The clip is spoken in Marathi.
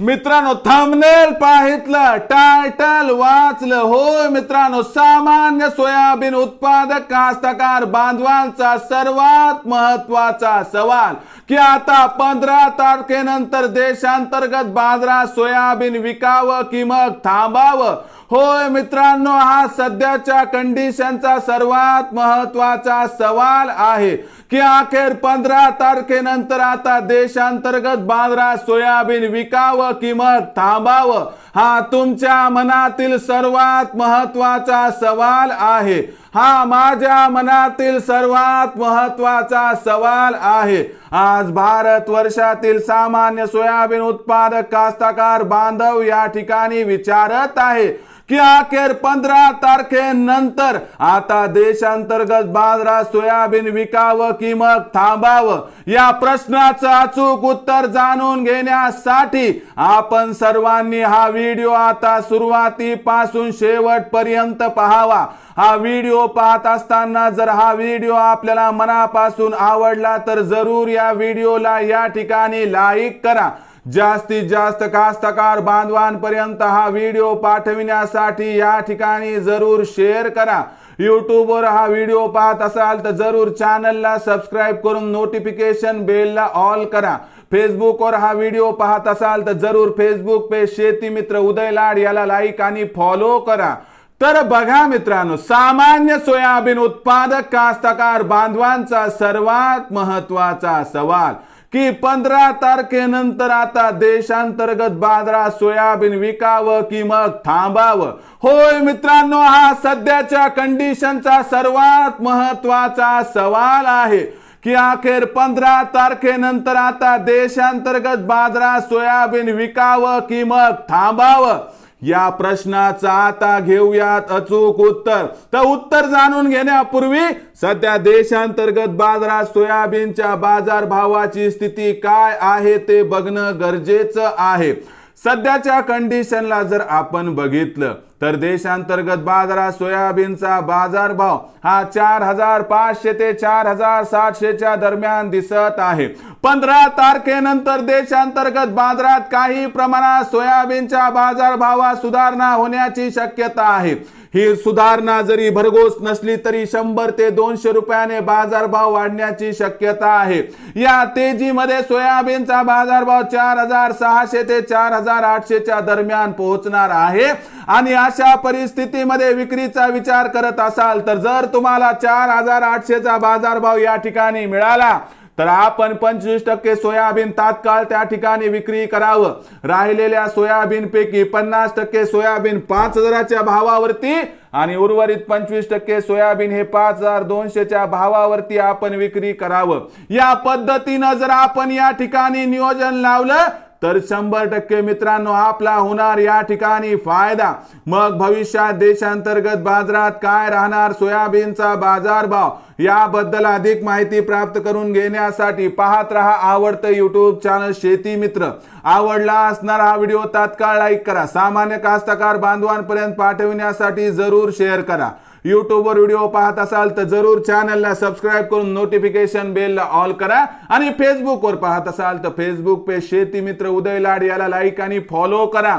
मित्रांनो थंबनेल पाहितलं टायटल वाचलं. होय मित्रांनो सामान्य सोयाबीन उत्पादक कास्तकार बांधवांचा सर्वात महत्त्वाचा सवाल की आता पंधरा तारखेनंतर देशांतर्गत बाजारात सोयाबीन विकावं की मग थांबावं? होय मित्रांनो हा सध्याच्या कंडिशनचा सर्वात महत्त्वाचा सवाल आहे की अखेर पंधरा तारखेनंतर आता देशांतर्गत बाजारात सोयाबीन विकावं किंमत थांबावं? हा तुमच्या मनातील सर्वात महत्त्वाचा सवाल आहे. हा माझ्या मनातील सर्वात महत्त्वाचा सवाल आहे. आज भारत वर्षातील सामान्य सोयाबीन उत्पादक कास्तकार बांधव या ठिकाणी विचारत आहे. की अखेर पंधरा तारखेनंतर आता देशांतर्गत बाजारात सोयाबीन विकावं की मग थांबावं? या प्रश्नाचं अचूक उत्तर जाणून घेण्यासाठी आपण सर्वांनी हा व्हिडिओ आता सुरुवातीपासून शेवटपर्यंत पाहावा. हा व्हिडिओ पाहत असताना जर हा व्हिडिओ आपल्याला मनापासून आवडला तर जरूर या व्हिडिओला या ठिकाणी लाईक करा. जास्तीत जास्त कास्तकार बांधवांपर्यंत हा व्हिडिओ पाठविण्यासाठी या ठिकाणी जरूर शेअर करा. यूट्यूबवर हा व्हिडिओ पाहत असाल तर जरूर चॅनलला सबस्क्राईब करून नोटिफिकेशन बेलला ऑल करा. फेसबुकवर हा व्हिडिओ पाहत असाल तर जरूर फेसबुक पेज शेती मित्र उदय लाड याला लाईक आणि फॉलो करा. तर बघा मित्रांनो सामान्य सोयाबीन उत्पादक कास्तकार बांधवांचा सर्वात महत्त्वाचा सवाल. की पंधरा तारखेनंतर आता देशांतर्गत बाजारात सोयाबीन विकावं की मग थांबावं? होय मित्रांनो हा सध्याच्या कंडिशनचा सर्वात महत्त्वाचा सवाल आहे की अखेर पंधरा तारखेनंतर आता देशांतर्गत बाजारात सोयाबीन विकावं की मग थांबावं? या प्रश्नाचा आता घेऊयात अचूक उत्तर. तर उत्तर जाणून घेण्यापूर्वी सध्या देशांतर्गत बाजारात सोयाबीनच्या बाजार भावाची स्थिती काय आहे ते बघणं गरजेचं आहे. सध्याच्या कंडिशनला जर आपण बघितलं तर देशांतर्गत बाजारात सोयाबीनचा बाजारभाव हा चार हजार पाचशे ते चार हजार सातशेच्या दरम्यान दिसत आहे. पंधरा तारखेनंतर देशांतर्गत बाजारात काही प्रमाणात सोयाबीनच्या बाजारभावात सुधारणा होण्याची शक्यता आहे. ही सुधारणा जरी भरघोस नसली तरी शंभर ते दोनशे रुपयाने बाजारभाव वाढण्याची शक्यता आहे. या तेजीमध्ये सोयाबीनचा बाजारभाव चार हजार सहाशे ते चार हजार आठशेच्या दरम्यान पोहोचणार आहे. आणि अशा परिस्थितीमध्ये विक्रीचा विचार करत असाल तर जर तुम्हाला चार हजार आठशेचा बाजारभाव या ठिकाणी मिळाला तर आपण पंचवीस टक्के सोयाबीन तात्काळ त्या ठिकाणी विक्री करावं. राहिलेल्या सोयाबीन पैकी पन्नास टक्के सोयाबीन पाच हजाराच्या भावावरती आणि उर्वरित पंचवीस टक्के सोयाबीन हे पाच हजार दोनशेच्या भावावरती आपण विक्री करावं. या पद्धतीनं जर आपण या ठिकाणी नियोजन लावलं तर शंभर टक्के मित्रांनो आपला होणार या ठिकाणी फायदा. मग भविष्यात देशांतर्गत बाजारात काय राहणार? सोयाबीनचा बाजारभाव. याबद्दल अधिक माहिती प्राप्त करून घेण्यासाठी पाहत रहा आवडतं युट्यूब चॅनल शेती मित्र. आवडला असणारा हा व्हिडिओ तात्काळ लाईक करा. सामान्य कास्तकार बांधवांपर्यंत पाठविण्यासाठी जरूर शेअर करा. यूट्यूबवर व्हिडिओ पाहत असाल तर जरूर चॅनलला सबस्क्राईब करून नोटिफिकेशन बेलला ऑल करा. आणि फेसबुकवर पाहत असाल तर फेसबुक पेज शेती मित्र उदय लाड याला लाईक आणि फॉलो करा.